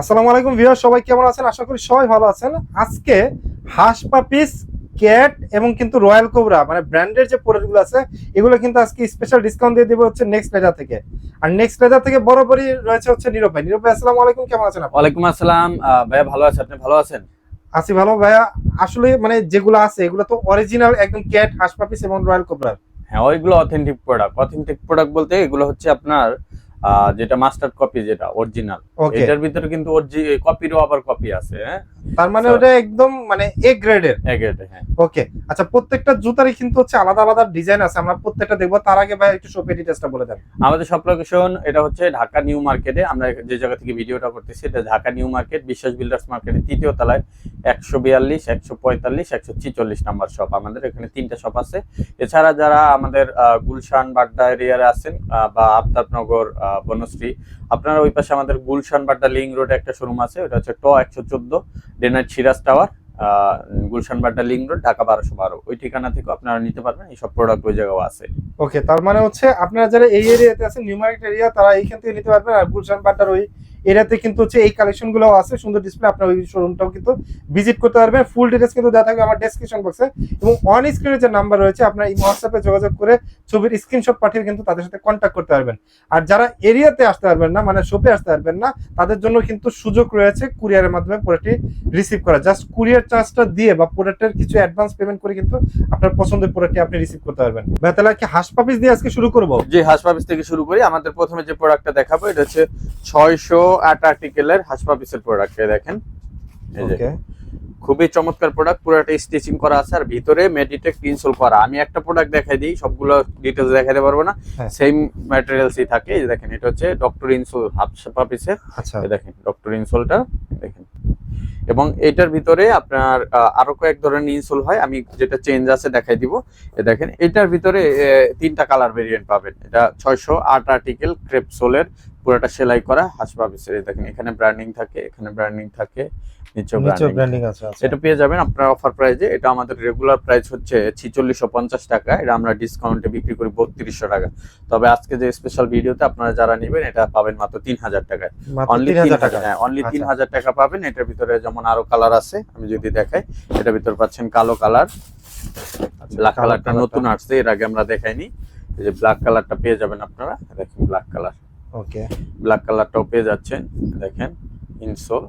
আসসালামু আলাইকুম ভিউয়ার সবাই কেমন আছেন? আশা করি সবাই ভালো আছেন। আজকে হাঁস পাপিস ক্যাট এবং কিন্তু রয়্যাল কোবরা মানে ব্র্যান্ডের যে প্রোডাক্টগুলো আছে এগুলো কিন্তু আজকে স্পেশাল ডিসকাউন্ট দিয়ে দেবো হচ্ছে নেক্সট লেজার থেকে। আর নেক্সট লেজার থেকে বরাবরই রয়েছে হচ্ছে নীরব ভাই। আসসালামু আলাইকুম কেমন আছেন আপনি? ওয়ালাইকুম আসসালাম। ভাইয়া ভালো আছেন আপনি ভালো আছেন? আছি ভালো ভাইয়া। আসলে মানে যেগুলো আছে এগুলো তো অরিজিনাল একদম ক্যাট হাঁস পাপিস এবং রয়্যাল কোবরা হ্যাঁ ওইগুলো অথেন্টিক প্রোডাক্ট অথেন্টিক প্রোডাক্ট বলতে এগুলো হচ্ছে আপনার যেটা মাস্টার কপি যেটা অরিজিনাল এটার ভিতরে কিন্তু কপিরও আবার কপি আছে হ্যাঁ? তার মানে ওটা একদম মানে এ গ্রেডের এক এটা, হ্যাঁ। ওকে আচ্ছা প্রত্যেকটা জুতারই কিন্তু হচ্ছে আলাদা আলাদা ডিজাইন আছে। আমরা প্রত্যেকটা দেখব তার আগে ভাই একটু শপে ডিটেলসটা বলে দেন। আমাদের লোকেশন এটা হচ্ছে ঢাকা নিউ মার্কেটে। আমরা যে জায়গা থেকে ভিডিওটা করতেছি এটা Dhaka New Market Biswas Builders মার্কেটের তৃতীয় তলায় একশো বিয়াল্লিশ একশো পঁয়তাল্লিশ একশো ছিচল্লিশ নাম্বার শপ আমাদের। এখানে তিনটা শপ আছে। এছাড়া যারা আমাদের গুলশান বাড্ডা এরিয়ারে আছেন বা আফতাবনগর বনশ্রী আপনারা ওই পাশে আমাদের গুলশান বাড্ডা লিং রোডে একটা শোরুম আছে, ওটা হচ্ছে ট একশো চোদ্দ ডেনার Siraj tower Gulshan Badda link road, Dhaka বারোশো বারো। ওই ঠিকানা থেকে আপনারা নিতে পারবেন, এইসব প্রোডাক্ট ওই জায়গাও আছে। ওকে তার মানে হচ্ছে আপনারা যারা এই এরিয়াতে আছেন নিউ মার্কেট এরিয়া তারা এইখান থেকে নিতে পারবেন, আর গুলশান বাড্ডার ওই এরিয়াতে কিন্তু হচ্ছে এই কালেকশনগুলো আছে, সুন্দর ডিসপ্লে আপনার ওই শোরুমটাও কিন্তু ভিজিট করতে পারবেন। ফুল ডিটেলস কিন্তু দেওয়া থাকবে আমার ডেসক্রিপশন বক্সে এবং অন স্ক্রিনে যে নাম্বার রয়েছে, আপনার এই হোয়াটসঅ্যাপে যোগাযোগ করে ছবির স্ক্রিনশট পাঠিয়ে কিন্তু তাদের সাথে কন্ট্যাক্ট করতে পারবেন। আর যারা এরিয়াতে আসতে পারবেন না মানে শপে আসতে পারবেন না, তাদের জন্য কিন্তু সুযোগ রয়েছে কুরিয়ারের মাধ্যমে প্রোডাক্টটি রিসিভ করা জাস্ট কুরিয়ার চার্জটা দিয়ে বা প্রোডাক্টের কিছু অ্যাডভান্স পেমেন্ট করে কিন্তু আপনার পছন্দের প্রোডাক্টটি আপনি রিসিভ করতে পারবেন। ভাই তাহলে কি হাঁস পাপিস দিয়ে আজকে শুরু করব? যে হাসপাপিস থেকে শুরু করি। আমাদের প্রথমে যে প্রোডাক্টটা দেখাবো, এটা হচ্ছে ছয়শো আট আর্টিকেলের হাসপাপিসের প্রোডাক্ট দেখেন। এই যে খুবই চমৎকার প্রোডাক্ট পুরোটা স্টিচিং করা আছে আর ভিতরে মেডিটেক ইনসোল করা। আমি একটা প্রোডাক্ট দেখাই দিই সবগুলো ডিটেলস দেখাতে পারব না। সেম ম্যাটেরিয়ালসই থাকে। এই দেখেন এটা হচ্ছে ডক্টর ইনসোল হাসপাপিসের আচ্ছা। দেখেন ডক্টর ইনসোলটা এবং এটার ভিতরে আপনার আরও কয়েক ধরনের ইনসোল হয়। আমি যেটা চেঞ্জ আছে দেখাই দিব। দেখেন, এটার ভিতরে তিনটা কালার ভেরিয়েন্ট পাবেন। এটা ছয়শো আট আর্টিকেল ক্রেপসোলের পুরোটা সেলাই করা হাসপাবিস দেখেন, এখানে ব্র্যান্ডিং থাকে, এখানে ব্র্যান্ডিং থাকে। নিচে ব্র্যান্ডিং আছে। আচ্ছা। এটা পেয়ে যাবেন আপনার অফার প্রাইজে এটা আমাদের রেগুলার প্রাইস হচ্ছে ছিচল্লিশশো পঞ্চাশ টাকা। এটা আমরা ডিসকাউন্টে বিক্রি করি বত্রিশশো টাকা। তবে আজকে যে স্পেশাল ভিডিওতে আপনারা যারা নেবেন এটা পাবেন মাত্র তিন হাজার টাকায়। অনলি 3000 তিন টাকা। হ্যাঁ অনলি তিন আচ্ছা। হাজার টাকা পাবেন। এটার ভিতরে যেমন আরও কালার আছে আমি যদি দেখাই এটার ভিতরে পাচ্ছেন কালো কালার ব্ল্যাক কালো কালারটা কালারটা। নতুন আসছে এর আগে আমরা দেখাইনি। এই যে ব্ল্যাক কালারটা পেয়ে যাবেন আপনারা। দেখেন ব্ল্যাক কালার ওকে ব্ল্যাক কালারটাও পেয়ে যাচ্ছেন। দেখেন ইনসোল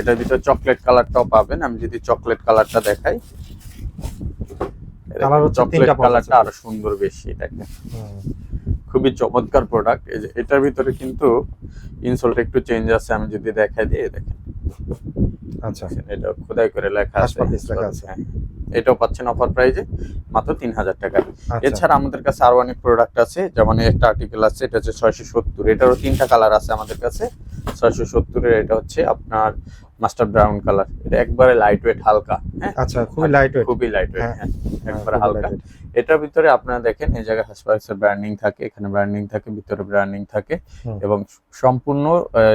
এটার ভিতরে চকলেট কালারটাও পাবেন। আমি যদি চকলেট কালারটা দেখাই চকলেট কালারটা আরও সুন্দর বেশি দেখেন খুবই চমৎকার প্রোডাক্ট এটার ভিতরে কিন্তু ইনসোলটা একটু চেঞ্জ আছে আমি যদি দেখাই দিই এই দেখেন। আচ্ছা। এটা খোদাই করে লেখা আছে। হ্যাঁ। এটাও পাচ্ছেন অফার প্রাইজে মাত্র তিন হাজার টাকা। আচ্ছা। এছাড়া আমাদের কাছে আরও অনেক প্রোডাক্ট আছে যেমন একটা আর্টিকেল আছে এটা হচ্ছে ছয়শো সত্তর। এটারও তিনটা কালার আছে আমাদের কাছে। ছয়শো সত্তরের এটা হচ্ছে আপনার মাস্টার ব্রাউন কালার। এটা একবারে লাইট ওয়েট হালকা হ্যাঁ? আচ্ছা খুবই লাইট ওয়েট খুবই লাইট ওয়েট হ্যাঁ। হ্যাঁ একবারে হালকা। এটার ভিতরে আপনারা দেখেন এই জায়গায় হাসপাতালের ব্র্যান্ডিং থাকে এখানে ব্র্যান্ডিং থাকে ভিতরে ব্র্যান্ডিং থাকে এবং সম্পূর্ণ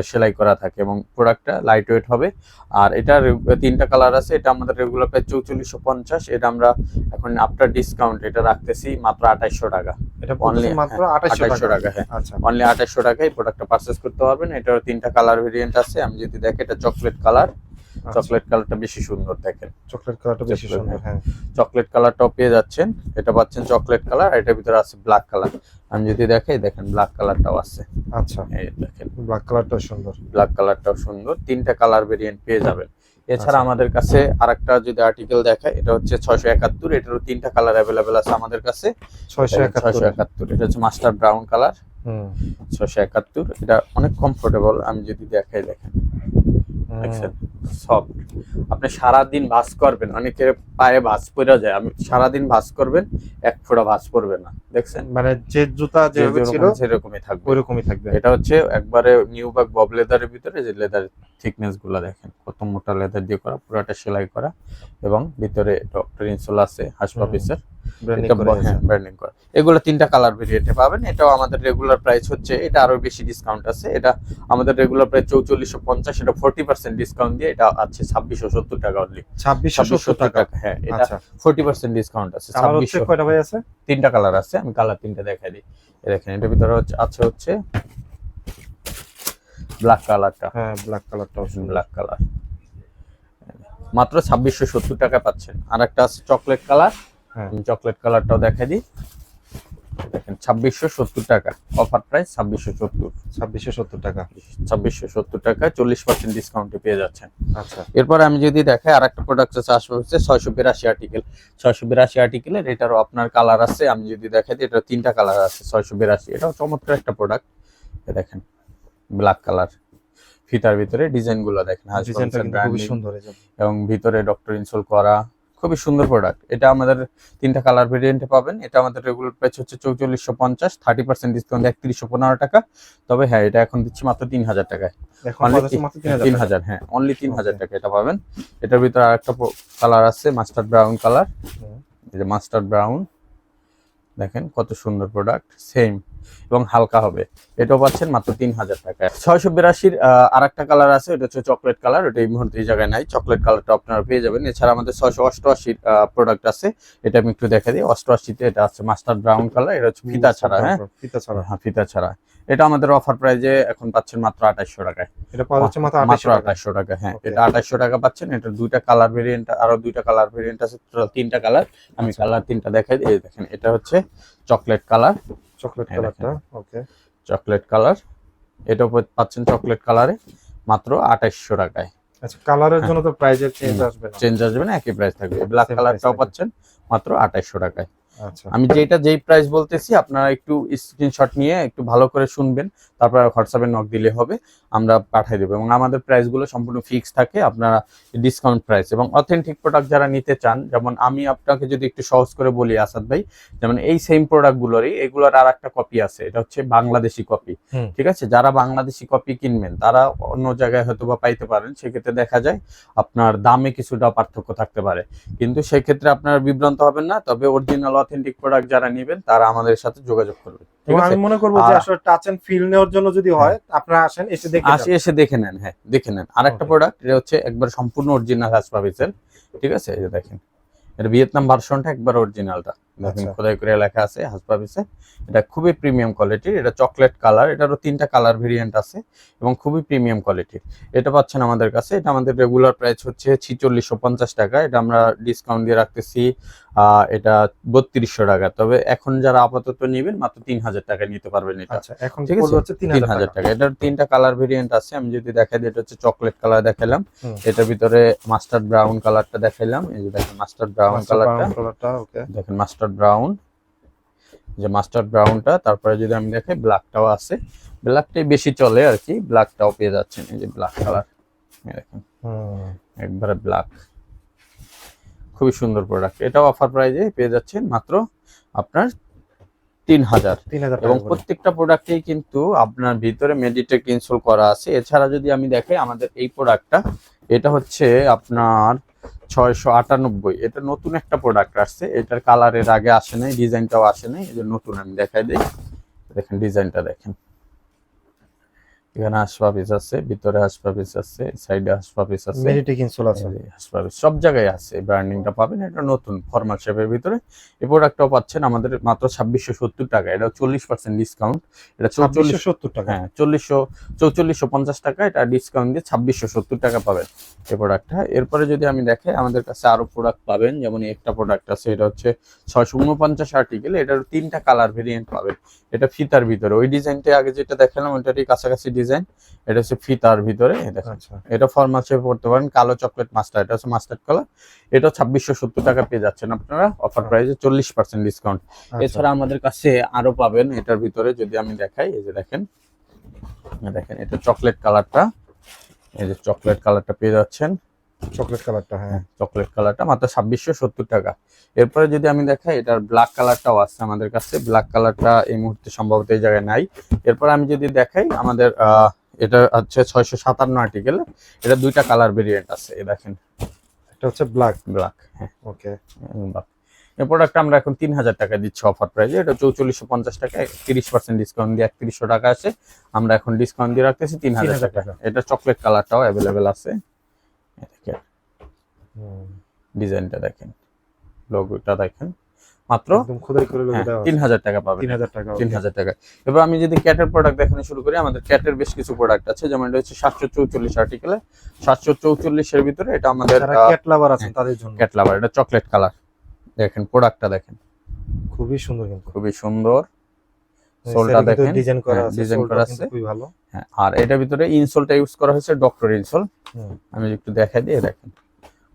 সেলাই করা থাকে এবং প্রোডাক্টটা লাইট ওয়েট হবে। আর এটা তিনটা কালার আছে এটা আমাদের রেগুলার প্রায় চৌচল্লিশশো পঞ্চাশ এটা আমরা এখন আফটার ডিসকাউন্ট এটা রাখতেছি মাত্র আঠাইশশো টাকা। এটা পড়তেছে মাত্র হ্যাঁ, 2800 2800 টাকা। হ্যাঁ। আচ্ছা। অনলি আঠাইশশো টাকায় প্রোডাক্টটা পারচেস করতে পারবেন। এটার তিনটা কালার ভেরিয়েন্ট আছে আমি যদি দেখি এটা চকলেট কালার আচ্ছা। চকলেট কালারটা বেশি সুন্দর দেখেন। চকলেট কালারটা বেশি সুন্দর হ্যাঁ। চকলেট কালারটাও পেয়ে যাচ্ছেন। এটা পাচ্ছেন চকলেট কালার আর এটার ভিতরে আছে ব্ল্যাক কালার। আমি যদি দেখাই দেখেন ব্ল্যাক কালারটাও আছে। আচ্ছা। এই দেখেন। ব্ল্যাক কালারটা সুন্দর। ব্ল্যাক কালারটাও সুন্দর। তিনটা কালার ভেরিয়েন্ট পেয়ে যাবেন। এছাড়া আচ্ছা। আমাদের কাছে আরেকটা যদি আর্টিকেল দেখায় এটা হচ্ছে ছয়শো একাত্তর। এটারও তিনটা কালার অ্যাভেলেবেল আছে আমাদের কাছে। 671 ছয়শো একাত্তর। এটা হচ্ছে মাস্টার ব্রাউন কালার হুম। ছয়শো একাত্তর। এটা অনেক কমফোর্টেবল আমি যদি দেখাই দেখেন। দেখছেন? সফট আপনি সারাদিন ভাঁজ করবেন অনেকের পায়ে ভাঁজ পড়ে যায়। আমি সারাদিন ভাঁজ করবেন এক ফোঁটা ভাঁজ পড়বে না। দেখছেন? মানে যে জুতা যেভাবে ছিল সেরকমই থাকবে। ওইরকমই থাকবে। এটা হচ্ছে একবারে নিউ বাগ বব লেদারের ভিতরে যে লেদার থিকনেসগুলো দেখেন কত মোটা লেদার দিয়ে করা পুরোটা সেলাই করা এবং ভিতরে ডক্টর ইনসোল আছে হাসপাপিসের ব্র্যান্ডিং এটা করে আছে। ব্র্যান্ডিং করা। এগুলো তিনটা কালার ভেরিয়েন্টে পাবেন। এটাও আমাদের রেগুলার প্রাইস হচ্ছে এটা আরও বেশি ডিসকাউন্ট আছে। এটা আমাদের রেগুলার প্রাইস চৌচল্লিশশো পঞ্চাশ এটা ফোর্টি পার্সেন্ট ডিসকাউন্ট দিয়ে এটা আছে ছাব্বিশশো সত্তর টাকা অনলি 2670 টাকা টাকা। হ্যাঁ এটা ফোর্টি পার্সেন্ট ডিসকাউন্ট আছে। ছাব্বিশশো কয়টা ভাই আছে? তিনটা কালার আছে আমি কালার তিনটা দেখাই দিই। দেখেন এটার ভিতরে হচ্ছে আছে হচ্ছে ব্ল্যাক কালারটা হ্যাঁ ব্ল্যাক সুন্দর ব্ল্যাক কালার মাত্র ছাব্বিশশো সত্তর টাকা পাচ্ছেন। আর একটা আছে চকলেট কালার হ্যাঁ। আমি চকলেট কালারটাও দেখাই দিই। দেখেন ছাব্বিশশো সত্তর টাকা। অফার প্রাইস ছাব্বিশশো সত্তর। ছাব্বিশশো সত্তর টাকা। ছাব্বিশশো সত্তর টাকা চল্লিশ পার্সেন্ট ডিসকাউন্টে পেয়ে যাচ্ছেন। আচ্ছা। এরপর আমি যদি দেখাই আর একটা প্রোডাক্ট আছে আসবে হচ্ছে ছয়শো বিরাশি আর্টিকেল ছয়শো বিরাশি আর্টিকেলের এটারও আপনার কালার আছে আমি যদি দেখাই এটা তিনটা কালার আছে ছয়শো বিরাশি। এটাও চমৎকার একটা প্রোডাক্ট দেখেন ব্ল্যাক কালার ফিতার ভিতরে ডিজাইনগুলো দেখেন হাজ খুবই সুন্দর এবং ভিতরে ডক্টর ইনসোল করা। খুবই সুন্দর প্রোডাক্ট এটা আমাদের তিনটা কালার ভেরিয়েন্টে পাবেন। এটা আমাদের রেগুলার প্রাইস হচ্ছে চৌচল্লিশশো পঞ্চাশ থার্টি পার্সেন্ট ডিসকাউন্ট একত্রিশশো পনেরো টাকা। তবে হ্যাঁ এটা এখন দিচ্ছি মাত্র তিন হাজার টাকায় তিন হাজার হ্যাঁ অনলি তিন হাজার টাকা এটা পাবেন। এটার ভিতরে আরেকটা কালার আছে মাস্টার্ড ব্রাউন কালার এটা মাস্টার্ড ব্রাউন দেখেন কত সুন্দর প্রোডাক্ট সেম এবং হালকা হবে। এটাও পাচ্ছেন মাত্র তিন হাজার টাকায়। ছয়শো বিরাশির আর একটা কালার আছে ওটা হচ্ছে চকলেট কালার ওটা এই মুহূর্তে এই জায়গায় নাই। চকলেট কালারটা আপনারা পেয়ে যাবেন। এছাড়া আমাদের ছয়শো অষ্টআশির প্রোডাক্ট আছে। এটা আমি একটু দেখা দিই। অষ্টআশিতে এটা আছে মাস্টার ব্রাউন কালার এটা হচ্ছে ফিতা ছাড়া হ্যাঁ? ফিতা ছাড়া। হ্যাঁ ফিতা ছাড়া। এটা আমাদের অফার প্রাইজে এখন পাচ্ছেন মাত্র আঠাইশশো টাকায়। এটা পাওয়া যাচ্ছে মাত্র আঠাশশো টাকা হ্যাঁ। এটা আঠাশশো টাকা পাচ্ছেন এটা দুইটা কালার ভেরিয়েন্ট আরও দুইটা কালার ভেরিয়েন্ট আছে তিনটা কালার আমি আচ্ছা। কালার তিনটা দেখাই। এই দেখেন এটা হচ্ছে চকলেট কালার চকলেট কালারটা ওকে চকলেট কালার এটাও পা- পাচ্ছেন চকলেট কালারে মাত্র আঠাশশো টাকায়। আচ্ছা কালারের হ্যাঁ। জন্য তো প্রাইজের চেঞ্জ আসবে না। চেঞ্জ আসবে না একই প্রাইস থাকবে। ব্ল্যাক কালারটাও পাচ্ছেন মাত্র আঠাশশো টাকায়। আচ্ছা আমি যেটা যেই প্রাইস বলতেছি আপনারা একটু স্ক্রিনশট নিয়ে একটু ভালো করে শুনবেন। তারপর হোয়াটসঅ্যাপে নক দিলে হবে আমরা পাঠিয়ে দেবো। এবং আমাদের প্রাইসগুলো সম্পূর্ণ ফিক্স থাকে আপনারা ডিসকাউন্ট প্রাইস এবং অথেন্টিক প্রোডাক্ট যারা নিতে চান যেমন আমি আপনাকে যদি একটু সহজ করে বলি আসাদ ভাই যেমন এই সেম প্রোডাক্টগুলোরই এগুলোর আর একটা কপি আছে এটা হচ্ছে বাংলাদেশি কপি ঠিক আছে? যারা বাংলাদেশি কপি কিনবেন তারা অন্য জায়গায় হয়তো বা পাইতে পারেন সেক্ষেত্রে দেখা যায় আপনার দামে কিছুটা পার্থক্য থাকতে পারে। কিন্তু সেক্ষেত্রে আপনারা বিভ্রান্ত হবেন না তবে অরিজিনাল অথেন্টিক প্রোডাক্ট যারা নেবেন তারা আমাদের সাথে যোগাযোগ করবে ঠিক এবং আমি মনে করব যে আসলে টাচ এন্ড ফিল নেওয়ার জন্য যদি হয়। আপনারা আসেন এসে দেখে আসে এসে দেখে নেন হ্যাঁ দেখে নেন। আর একটা প্রোডাক্ট এটা হচ্ছে একবার সম্পূর্ণ অরিজিনাল হাস পাবেন ঠিক আছে? এই যে দেখেন এটা ভিয়েতনাম ভার্সনটা একবার অরিজিনালটা দেখেন আচ্ছা। খোদাই করে লেখা আছে হাস পাবিসে এটা খুবই প্রিমিয়াম কোয়ালিটির এটা চকলেট কালার এটারও তিনটা কালার ভেরিয়েন্ট আছে এবং খুবই প্রিমিয়াম কোয়ালিটির এটা পাচ্ছেন আমাদের কাছে এটা আমাদের রেগুলার প্রাইস হচ্ছে ছিচল্লিশশো পঞ্চাশ টাকা। এটা আমরা ডিসকাউন্ট দিয়ে রাখতেছি এটা বত্রিশশো টাকা। তবে এখন যারা আপাতত নেবেন মাত্র তিন হাজার টাকা নিতে পারবেন এটা। আচ্ছা এখন ঠিক আছে? তিন হাজার টাকা। এটার তিনটা কালার ভেরিয়েন্ট আছে আমি যদি দেখাই দিই এটা হচ্ছে চকলেট কালার দেখালাম। এটার ভিতরে মাস্টার্ড ব্রাউন কালারটা দেখাইলাম এই যে দেখেন মাস্টার্ড ব্রাউন কালারটা দেখেন মাস্টার্ড ব্রাউন। যে মাস্টার্ড ব্রাউনটা তারপরে যদি আমি দেখাই ব্ল্যাকটাও আছে। ব্ল্যাকটাই বেশি চলে আর কি ব্ল্যাকটাও পেয়ে যাচ্ছেন। এই যে ব্ল্যাক কালার দেখেন। একবারে ব্ল্যাক। খুবই সুন্দর প্রোডাক্ট এটাও অফার প্রাইজে পেয়ে যাচ্ছেন মাত্র আপনার তিন হাজার। এবং প্রত্যেকটা প্রোডাক্টেই কিন্তু আপনার ভিতরে মেডিটেক ইনসোল করা আছে। এছাড়া যদি আমি দেখাই আমাদের এই প্রোডাক্টটা এটা হচ্ছে আপনার ছয়শো আটানব্বই। এটা নতুন একটা প্রোডাক্ট আসছে। এটার কালারের আগে আসে নাই ডিজাইনটাও আসে নাই। এই নতুন আমি দেখাই দিই। দেখেন ডিজাইনটা দেখেন। এখানে হাসপাপিস আছে ভিতরে হাসপাপিস আছে সাইডে হাসপাপিস আছে। মেডিটেক ইনসোল আছে। সব জায়গায় আছে। ব্র্যান্ডিংটা পাবেন এটা নতুন ফর্মাল শেপের ভিতরে। এই প্রোডাক্টটাও পাচ্ছেন আমাদের মাত্র ছাব্বিশশো সত্তর টাকা। এটা চল্লিশ পার্সেন্ট ডিসকাউন্ট এটা চৌচল্লিশ চল্লিশ সত্তর টাকা। হ্যাঁ চল্লিশশো চৌচল্লিশশো পঞ্চাশ টাকা। এটা ডিসকাউন্ট দিয়ে ছাব্বিশশো সত্তর টাকা পাবেন এই প্রোডাক্টটা এরপরে যদি আমি দেখাই আমাদের কাছে আরও প্রোডাক্ট পাবেন। যেমন একটা প্রোডাক্ট আছে এটা হচ্ছে ছয়শো উনপঞ্চাশ আর্টিকেল এটার তিনটা কালার ভেরিয়েন্ট পাবেন। এটা ফিতার ভিতরে। ওই ডিজাইনটা আগে যেটা দেখালাম ওইটারই কাছাকাছি ডিজাইন এটা হচ্ছে ফিতার ভিতরে আচ্ছা। এটা ফর্মাল শেপে পড়তে পারেন কালো চকলেট মাস্টার এটা হচ্ছে মাস্টার্ড কালার এটা ছাব্বিশশো সত্তর টাকা পেয়ে যাচ্ছেন আপনারা অফার প্রাইসে চল্লিশ পার্সেন্ট ডিসকাউন্ট আচ্ছা। এছাড়া আমাদের কাছে আরও পাবেন এটার ভিতরে যদি আমি দেখাই এই যে দেখেন দেখেন এটা চকলেট কালারটা এই যে চকলেট কালারটা পেয়ে যাচ্ছেন। চকলেট কালারটা হ্যাঁ। চকলেট কালারটা মাত্র ছাব্বিশশো সত্তর টাকা। এরপরে যদি আমি দেখাই এটার ব্ল্যাক কালারটাও আছে আমাদের কাছে। ব্ল্যাক কালারটা এই মুহূর্তে সম্ভবত এই জায়গায় নাই। এরপর আমি যদি দেখাই আমাদের এটা হচ্ছে ছয়শো সাতান্ন আর্টিকেল এটা দুইটা কালার ভেরিয়েন্ট আছে এই দেখেন। এটা হচ্ছে ব্ল্যাক ব্ল্যাক হ্যাঁ। ওকে। এই প্রোডাক্টটা আমরা এখন তিন হাজার টাকা দিচ্ছি অফার প্রাইসে এটা চৌচল্লিশশো পঞ্চাশ টাকা তিরিশ পার্সেন্ট ডিসকাউন্ট দিয়ে একত্রিশশো টাকা আছে। আমরা এখন ডিসকাউন্ট দিয়ে রাখতেছি তিন হাজার টাকা। এটা চকলেট কালারটাও অ্যাভেলেবেল আছে। দেখেন ডিজাইনটা দেখেন। লোগোটা দেখেন। মাত্র দেওয়া তিন হাজার টাকা পাবেন। তিন হাজার টাকা এবার আমি যদি ক্যাটের প্রোডাক্ট দেখানো শুরু করি আমাদের ক্যাটের বেশ কিছু প্রোডাক্ট আছে যেমন এটা হচ্ছে সাতশো চৌচল্লিশ আর্টিকেলে সাতশো চৌচল্লিশের ভিতরে এটা আমাদের ক্যাট লাভার আছেন তাদের জন্য। ক্যাট লাভার এটা চকলেট কালার দেখেন প্রোডাক্টটা দেখেন। খুবই সুন্দর খুবই সুন্দর। সোলটা দেখেন। ডিজাইন করা হ্যাঁ, আছে ডিজাইন করা আছে। খুবই ভালো। হ্যাঁ আর এটার ভিতরে ইনসোলটা ইউজ করা হয়েছে ডক্টর ইনসোল আমি একটু দেখাই দিয়ে দেখেন।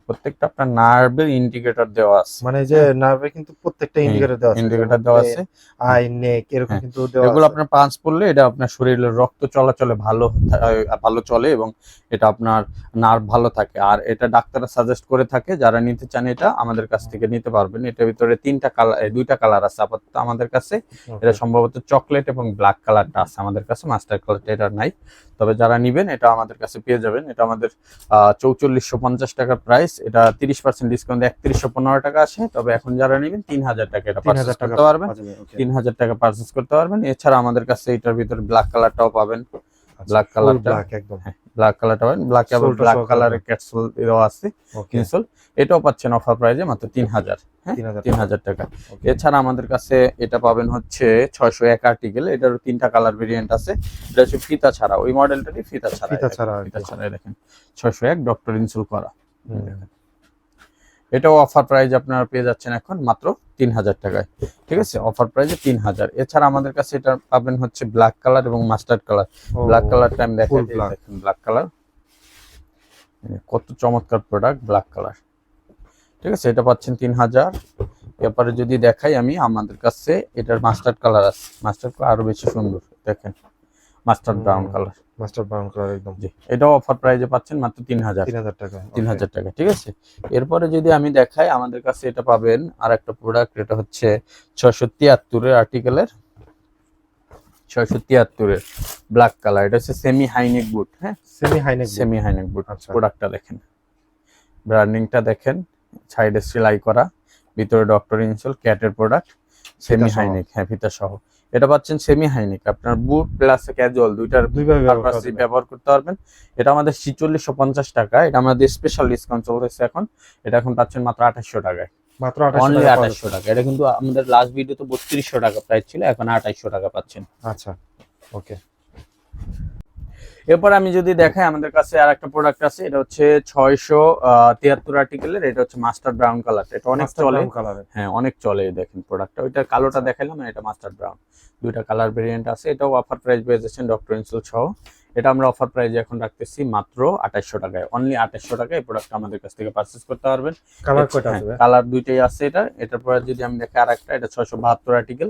প্রত্যেকটা আপনার নার্ভের ইন্ডিকেটর দেওয়া আছে। মানে যে নার্ভে কিন্তু প্রত্যেকটা ইন্ডিকেটর দেওয়া আছে। ইন্ডিকেটর দেওয়া আছে। আই নেক এরকম হ্যাঁ, কিন্তু দেওয়া এগুলো আপনার পাঁচ পড়লে এটা আপনার শরীরের রক্ত চলাচলে ভালো ভালো চলে এবং এটা আপনার নার্ভ ভালো থাকে। আর এটা ডাক্তাররা সাজেস্ট করে থাকে যারা নিতে চান এটা আমাদের কাছ থেকে নিতে পারবেন। এটার ভিতরে তিনটা কালার দুইটা কালার আছে আপাতত আমাদের কাছে। এটা সম্ভবত চকলেট এবং ব্ল্যাক কালারটা আছে আমাদের কাছে মাস্টার কালারটা এটা নাই। তবে যারা নিবেন এটা আমাদের কাছে পেয়ে যাবেন। এটা আমাদের চৌচল্লিশশো পঞ্চাশ টাকার প্রাইস এটা তিরিশ পার্সেন্ট ডিসকাউন্ট একত্রিশশো পনেরো টাকা আসে তবে এখন যারা নিবেন তিন হাজার টাকা এটা পারচেস করতে পারবেন. তিন হাজার টাকা পারচেস করতে পারবেন। এছাড়া আমাদের কাছে এটার ভিতরে ব্ল্যাক কালারটাও পাবেন। আচ্ছা, black full কালারটা। একদম। ব্ল্যাক কালারটা পাবেন। ব্ল্যাক এবং ব্ল্যাক কালারের ক্যাপসুল দেওয়া আছে কিনসোল এটাও পাচ্ছেন অফার প্রাইজে মাত্র তিন হাজার। হ্যাঁ তিন হাজার টাকা। এছাড়া আমাদের কাছে এটা পাবেন হচ্ছে ছয়শো এক আর্টিকেল এটারও তিনটা কালার ভেরিয়েন্ট আছে। এটা হচ্ছে ফিতা ছাড়া। ওই মডেলটারই ফিতা ছাড়া। ফিতা ছাড়া ফিতা ছাড়া দেখেন। ছয়শো এক ডক্টর ইনসুল করা। এটাও অফার প্রাইস আপনারা পেয়ে যাচ্ছেন এখন মাত্র তিন হাজার টাকায়। ঠিক আছে? অফার প্রাইসে তিন হাজার এছাড়া আমাদের কাছে এটা পাবেন হচ্ছে ব্ল্যাক কালার এবং মাস্টার্ড কালার ব্ল্যাক কালারটা আমি দেখাই দেখেন ব্ল্যাক কালার কত চমৎকার প্রোডাক্ট ব্ল্যাক কালার ঠিক আছে? এটা পাচ্ছেন তিন হাজার এরপরে যদি দেখাই আমি আমাদের কাছে এটার মাস্টার্ড কালার আছে। মাস্টার্ড কালার আরও বেশি সুন্দর দেখেন। Mustard brown colour master brown colour একদম জি এটাও অফার প্রাইজে পাচ্ছেন মাত্র তিন হাজার তিন হাজার টাকা তিন okay. হাজার টাকা ঠিক আছে? এরপরে যদি আমি দেখাই আমাদের কাছে এটা পাবেন আর একটা প্রোডাক্ট এটা হচ্ছে আর্টিকেলের ছয়শো তিয়াত্তরের ব্ল্যাক কালার এটা হচ্ছে সেমি হাইনেক বুট হ্যাঁ? Semi high neck semi high neck boot. প্রোডাক্টটা দেখেন। ব্র্যান্ডিংটা দেখেন সাইডে সেলাই করা ভিতরে ডক্টর ইনসোল ক্যাটের প্রোডাক্ট সেমি। হাইনেক হ্যাঁ ফিতা সহ। এটা পাচ্ছেন সেমি হাইনেক আপনার বুট প্লাস ক্যাজুয়াল দুইটার দুইভাবে ব্যবহার করা পারপাসে ব্যবহার করতে পারবেন। এটা আমাদের ছিচল্লিশশো পঞ্চাশ টাকা। এটা আমাদের স্পেশাল ডিসকাউন্ট চলতেছে এখন। এটা এখন পাচ্ছেন মাত্র আঠাশশো টাকায়। মাত্র অনলি টাকা আঠাশশো টাকা। এটা কিন্তু আমাদের লাস্ট ভিডিও তো বত্রিশশো টাকা প্রাইস ছিল এখন আঠাশশো টাকা পাচ্ছেন। আচ্ছা। ওকে এরপর আমি যদি দেখাই আমাদের কাছে আর একটা প্রোডাক্ট আছে এটা হচ্ছে ছয়শো তিয়াত্তর আর্টিকেলের এটা হচ্ছে মাস্টার ব্রাউন কালার এটা অনেক চলে। হ্যাঁ অনেক চলে দেখেন প্রোডাক্টটা ওইটা কালোটা দেখালাম এটা মাস্টার ব্রাউন দুইটা কালার ভেরিয়েন্ট আছে। এটাও অফার প্রাইস যাচ্ছেন ডক্টর ইনসুল সহ। এটা আমরা অফার প্রাইস এখন রাখতেছি মাত্র আঠাশশো টাকায়। অনলি আঠাশশো টাকায় এই প্রোডাক্ট আমাদের কাছ থেকে পারচেস করতে পারবেন। কালার কালার দুইটাই আছে এটা। এটার পরে যদি আমি দেখি আর একটা এটা ছয়শো বাহাত্তর আর্টিকেল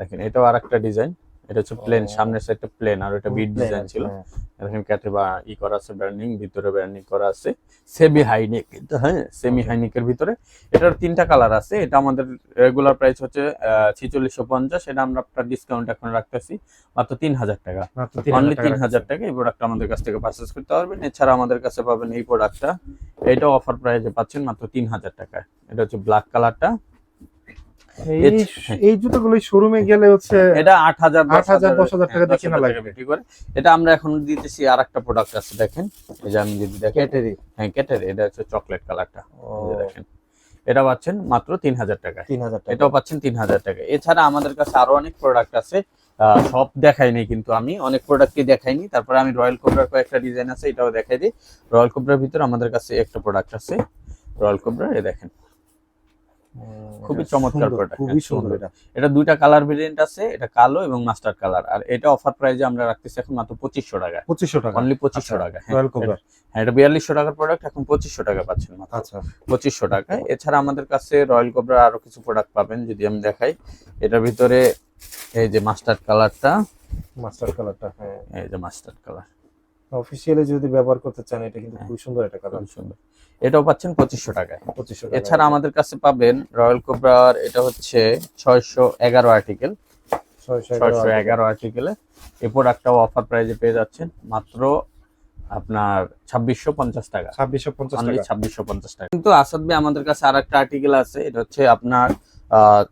দেখেন এটাও আর একটা ডিজাইন এটা হচ্ছে প্লেন। সামনের সাইডটা প্লেন আর এটা বিট ডিজাইন ছিল। এরকম ক্যাটে বা ই করা আছে ব্র্যান্ডিং ভিতরে ব্র্যান্ডিং করা আছে। সেমি হাইনিক হ্যাঁ সেমি হাইনিকের ভিতরে। এটার তিনটা কালার আছে। এটা আমাদের রেগুলার প্রাইস হচ্ছে ছিচল্লিশশো পঞ্চাশ। এটা আমরা আপনার ডিসকাউন্ট এখন রাখতেছি মাত্র তিন হাজার টাকা। অনলি তিন হাজার টাকা এই প্রোডাক্ট আমাদের কাছ থেকে পারচেস করতে পারবেন। এছাড়া আমাদের কাছে পাবেন এই প্রোডাক্টটা এটাও অফার প্রাইসে পাচ্ছেন মাত্র তিন হাজার টাকায়। এটা হচ্ছে ব্ল্যাক কালারটা এই হ্যাঁ। এই জুতোগুলো শোরুমে গেলে হচ্ছে এটা আট হাজার 8,000, 10,000 টাকা দিয়ে কেনা লাগবে। বিক্রি করে। এটা আমরা এখন দিতেছি আর একটা প্রোডাক্ট আছে দেখেন। এই যে আমি যদি দেখেন ক্যাটারি হ্যাঁ কেটের এটা হচ্ছে চকলেট কালারটা দেখেন। এটা পাচ্ছেন মাত্র তিন হাজার টাকায়। তিন হাজার টাকা। এটাও পাচ্ছেন তিন হাজার টাকা এছাড়া আমাদের কাছে আরও অনেক প্রোডাক্ট আছে। আহ, সব দেখাইনি কিন্তু আমি। অনেক প্রোডাক্টই দেখাইনি। তারপরে আমি রয়্যাল কোবরার কয়েকটা ডিজাইন আছে এটাও দেখাই দিই। রয়্যাল কোবরার ভিতরে আমাদের কাছে একটা প্রোডাক্ট আছে। রয়্যাল কোবরা এ দেখেন। খুবই চমৎকার product, খুবই হ্যাঁ, সুন্দর। এটা। এটা দুইটা কালার ভেরিয়েন্ট আছে এটা কালো এবং মাস্টার কালার আর এটা অফার প্রাইসে আমরা রাখতেছি এখন মাত্র পঁচিশশো টাকা পঁচিশশো টাকা। অনলি পঁচিশশো আচ্ছা, টাকা হ্যাঁ, রয়্যাল কোবরা এটা- হ্যাঁ এটা বিয়াল্লিশশো টাকার প্রোডাক্ট এখন পঁচিশশো টাকা পাচ্ছেন মাত্র। আচ্ছা। পঁচিশশো টাকায়। এছাড়া আমাদের কাছে রয়্যাল কোবরার আরও কিছু প্রোডাক্ট পাবেন যদি আমি দেখাই। এটার ভিতরে এই যে মাস্টার্ড কালারটা মাস্টার কালারটা হ্যাঁ। এই যে মাস্টার্ড কালার অফিসিয়ালি যদি ব্যবহার করতে চান এটা কিন্তু হ্যাঁ। খুব সুন্দর একটা কালার। সুন্দর। এটাও পাচ্ছেন পঁচিশশো টাকায়। পঁচিশশো এছাড়া আমাদের কাছে পাবেন রয়্যাল কোবরার এটা হচ্ছে ছয়শো এগারো আর্টিকেল ছয়শো এগারো আর্টিকেলে এই প্রোডাক্টটাও অফার প্রাইজে পেয়ে যাচ্ছেন মাত্র আপনার ছাব্বিশশো পঞ্চাশ টাকা। ছাব্বিশশো পঞ্চাশ টাকা। ছাব্বিশশো পঞ্চাশ টাকা। কিন্তু আসাদ ভাই আমাদের কাছে আর একটা আর্টিকেল আছে এটা হচ্ছে আপনার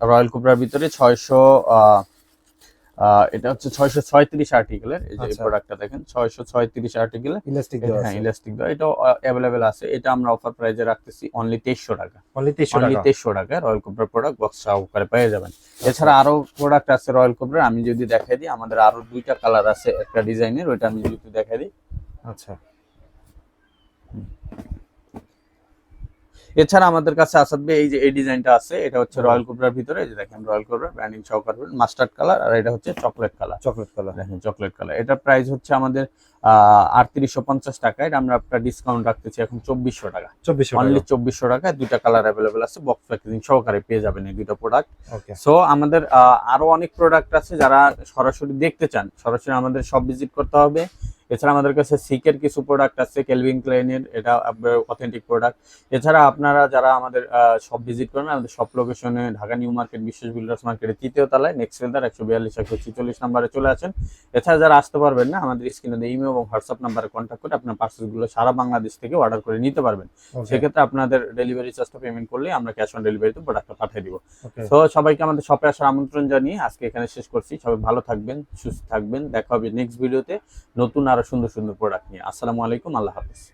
রয়্যাল কোবরার ভিতরে ছয়শো আহ, এটা হচ্ছে ছয়শো ছয়ত্রিশ আর্টিকেলের এই যে আচ্ছা। প্রোডাক্টটা দেখেন ছয়শো ছয়ত্রিশ আর্টিকেলের ইলাস্টিক হ্যাঁ ইলাস্টিক দেওয়া এটা অ্যাভেলেবেল আছে। এটা আমরা অফার প্রাইজে রাখতেছি অনলি তেইশশো টাকা। অনলি 2300 অনলি টাকা। তেইশশো টাকা রয়্যাল কোবরার প্রোডাক্ট বক্স সহকারে পেয়ে যাবেন। এছাড়া আরও প্রোডাক্ট আছে রয়্যাল কোবরার আমি যদি দেখাই দিই আমাদের আরও দুইটা কালার আছে একটা ডিজাইনের ওইটা আমি যদি দেখাই দিই। আচ্ছা। এছাড়া আমাদের কাছে আসাদ ভাই এই যে এই ডিজাইনটা আছে এটা হচ্ছে রয়্যাল কোবরার ভিতরে এই যে দেখেন রয়্যাল কোবরা ব্র্যান্ডিং সহ সহকারে মাস্টার্ড কালার আর এটা হচ্ছে চকলেট কালার। Chocolate colour. দেখেন চকলেট কালার। এটা প্রাইস হচ্ছে আমাদের আটত্রিশশো পঞ্চাশ টাকা এটা আমরা একটা ডিসকাউন্ট রাখতেছি এখন চব্বিশশো টাকা। 2400 অনলি চব্বিশশো টাকায় দুইটা কালার অ্যাভেলেবেল আছে বক্স প্যাকেজিং সহকারে পেয়ে যাবেন এই দুইটা প্রোডাক্ট সো আমাদের আহ, আরও অনেক প্রোডাক্ট আছে যারা সরাসরি দেখতে চান সরাসরি আমাদের সব ভিজিট করতে হবে। এছাড়া আমাদের কাছে সিকের কিছু প্রোডাক্ট আছে কেলভিন ক্লাইনের এটা অথেন্টিক প্রোডাক্ট এছাড়া আপনারা যারা আমাদের সব ভিজিট করেন আমাদের সব লোকেশনে Dhaka New Market Biswas Builders মার্কেটের তৃতীয় তলায় নেক্সট ফিল্ডার একশো বিয়াল্লিশ একশো ছিচল্লিশ নাম্বারে চলে আসেন। এছাড়া যারা আসতে পারবেন না আমাদের স্ক্রিনে ইমেল এবং হোয়াটসঅ্যাপ নাম্বারে কন্ট্যাক্ট করে আপনার পার্সেলগুলো সারা বাংলাদেশ থেকে অর্ডার করে নিতে পারবেন। সেক্ষেত্রে আপনাদের ডেলিভারি চার্জটা পেমেন্ট করলে আমরা ক্যাশ অন ডেলিভারিতে প্রোডাক্টটা পাঠিয়ে দিব। তো সবাইকে আমাদের শপে আসার আমন্ত্রণ জানিয়ে আজকে এখানে শেষ করছি। সবাই ভালো থাকবেন সুস্থ থাকবেন। দেখা হবে নেক্সট ভিডিওতে নতুন আরও সুন্দর সুন্দর প্রোডাক্ট নিয়ে। আসসালামু আলাইকুম আল্লাহ হাফিজ।